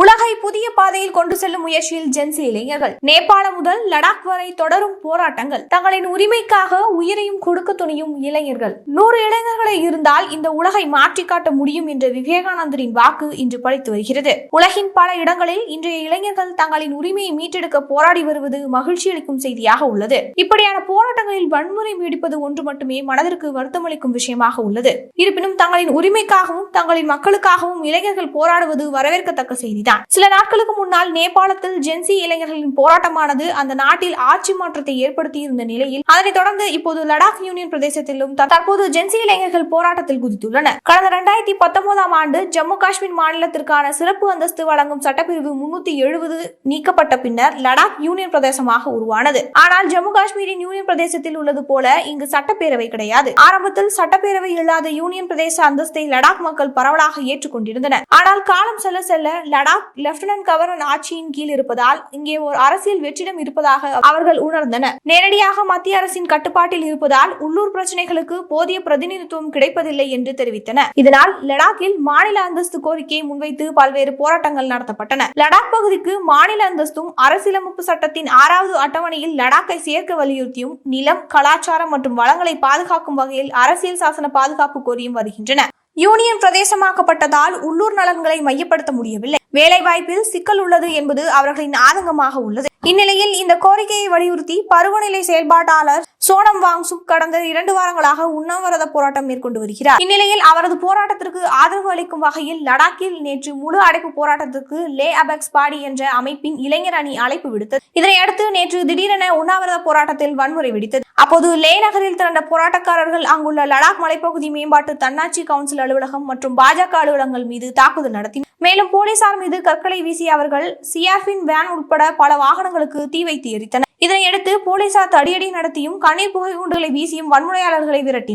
உலகை புதிய பாதையில் கொண்டு செல்லும் முயற்சியில் ஜென்சி இளைஞர்கள். நேபாளம் முதல் லடாக் வரை தொடரும் போராட்டங்கள். தங்களின் உரிமைக்காக உயிரையும் கொடுக்க துணியும் இளைஞர்கள். நூறு இளைஞர்களை இருந்தால் இந்த உலகை மாற்றி காட்ட முடியும் என்ற விவேகானந்தரின் வாக்கு இன்று படித்து வருகிறது. உலகின் பல இடங்களில் இன்றைய இளைஞர்கள் தங்களின் உரிமையை மீட்டெடுக்க போராடி வருவது மகிழ்ச்சி அளிக்கும் செய்தியாக உள்ளது. இப்படியான போராட்டங்களில் வன்முறை நீடிப்பது ஒன்று மட்டுமே மனதிற்கு வருத்தமளிக்கும் விஷயமாக உள்ளது. இருப்பினும் தங்களின் உரிமைக்காகவும் தங்களின் மக்களுக்காகவும் இளைஞர்கள் போராடுவது வரவேற்கத்தக்க செய்தி செய்திதான் சில நாட்களுக்கு முன்னால் நேபாளத்தில் ஜென்சி இளைஞர்களின் போராட்டமானது அந்த நாட்டில் ஆட்சி மாற்றத்தை ஏற்படுத்தி இருந்த நிலையில் அதனைத் தொடர்ந்து இப்போது லடாக் யூனியன் பிரதேசத்திலும் தற்போது ஜென்சி இளைஞர்கள் போராட்டத்தில் குதித்துள்ளனர். கடந்த இரண்டாயிரத்தி பத்தொன்பதாம் ஆண்டு ஜம்மு காஷ்மீர் மாநிலத்திற்கான சிறப்பு அந்தஸ்து வழங்கும் சட்டப்பிரிவு முன்னூத்தி எழுபது நீக்கப்பட்ட பின்னர் லடாக் யூனியன் பிரதேசமாக உருவானது. ஆனால் ஜம்மு காஷ்மீரின் யூனியன் பிரதேசத்தில் உள்ளது போல இங்கு சட்டப்பேரவை கிடையாது. ஆரம்பத்தில் சட்டப்பேரவை இல்லாத யூனியன் பிரதேச அந்தஸ்தை லடாக் மக்கள் பரவலாக ஏற்றுக்கொண்டிருந்தனர். ஆனால் காலம் செல்ல செல்ல லடாக் லெப்டினன்ட் கவர்னர் ஆட்சியின் கீழ் இருப்பதால் இங்கே ஒரு அரசியல் வெற்றிடம் இருப்பதாக அவர்கள் உணர்ந்தனர். நேரடியாக மத்திய அரசின் கட்டுப்பாட்டில் இருப்பதால் உள்ளூர் பிரச்சனைகளுக்கு போதிய பிரதிநிதித்துவம் கிடைப்பதில்லை என்று தெரிவித்தனர். இதனால் லடாக்கில் மாநில அந்தஸ்து கோரிக்கையை முன்வைத்து பல்வேறு போராட்டங்கள் நடத்தப்பட்டன. லடாக் பகுதிக்கு மாநில அந்தஸ்தும் அரசியலமைப்பு சட்டத்தின் ஆறாவது அட்டவணையில் லடாக்கை சேர்க்க வலியுறுத்தியும் நிலம் கலாச்சாரம் மற்றும் வளங்களை பாதுகாக்கும் வகையில் அரசியல் சாசன பாதுகாப்பு கோரியும் வருகின்றன. யூனியன் பிரதேசமாக்கப்பட்டதால் உள்ளூர் நலன்களை மையப்படுத்த முடியவில்லை. வேலைவாய்ப்பில் சிக்கல் உள்ளது என்பது அவர்களின் ஆதங்கமாக உள்ளது. இந்நிலையில் இந்த கோரிக்கையை வலியுறுத்தி பருவநிலை செயல்பாட்டாளர் சோனம் வாங்சுக் கடந்த இரண்டு வாரங்களாக உண்ணாவிரத போராட்டம் மேற்கொண்டு வருகிறார். இந்நிலையில் அவரது போராட்டத்திற்கு ஆதரவு அளிக்கும் வகையில் லடாக்கில் நேற்று முழு அடைப்பு போராட்டத்திற்கு லே அபெக்ஸ் பாடி என்ற அமைப்பின் இளைஞர் அணி அழைப்பு விடுத்தது. இதனையடுத்து நேற்று திடீரென உண்ணாவிரத போராட்டத்தில் வன்முறை வெடித்தது. அப்போது லே நகரில் திரண்ட போராட்டக்காரர்கள் அங்குள்ள லடாக் மலைப்பகுதி மேம்பாட்டு தன்னாட்சி கவுன்சில் அலுவலகம் மற்றும் பாஜக அலுவலகங்கள் மீது தாக்குதல் நடத்தினர். மேலும் போலீசார் மீது கற்களை வீசிய அவர்கள் சிஆர்பின் வேன் உட்பட பல வாகனங்கள் வாகனங்களுக்கு தீ வைத்து எரித்தனர். இதனையடுத்து போலீசார் தடியடி நடத்தியும் கண்ணீர் புகை குண்டுகளை வீசியும் வன்முறையாளர்களை விரட்டினர்.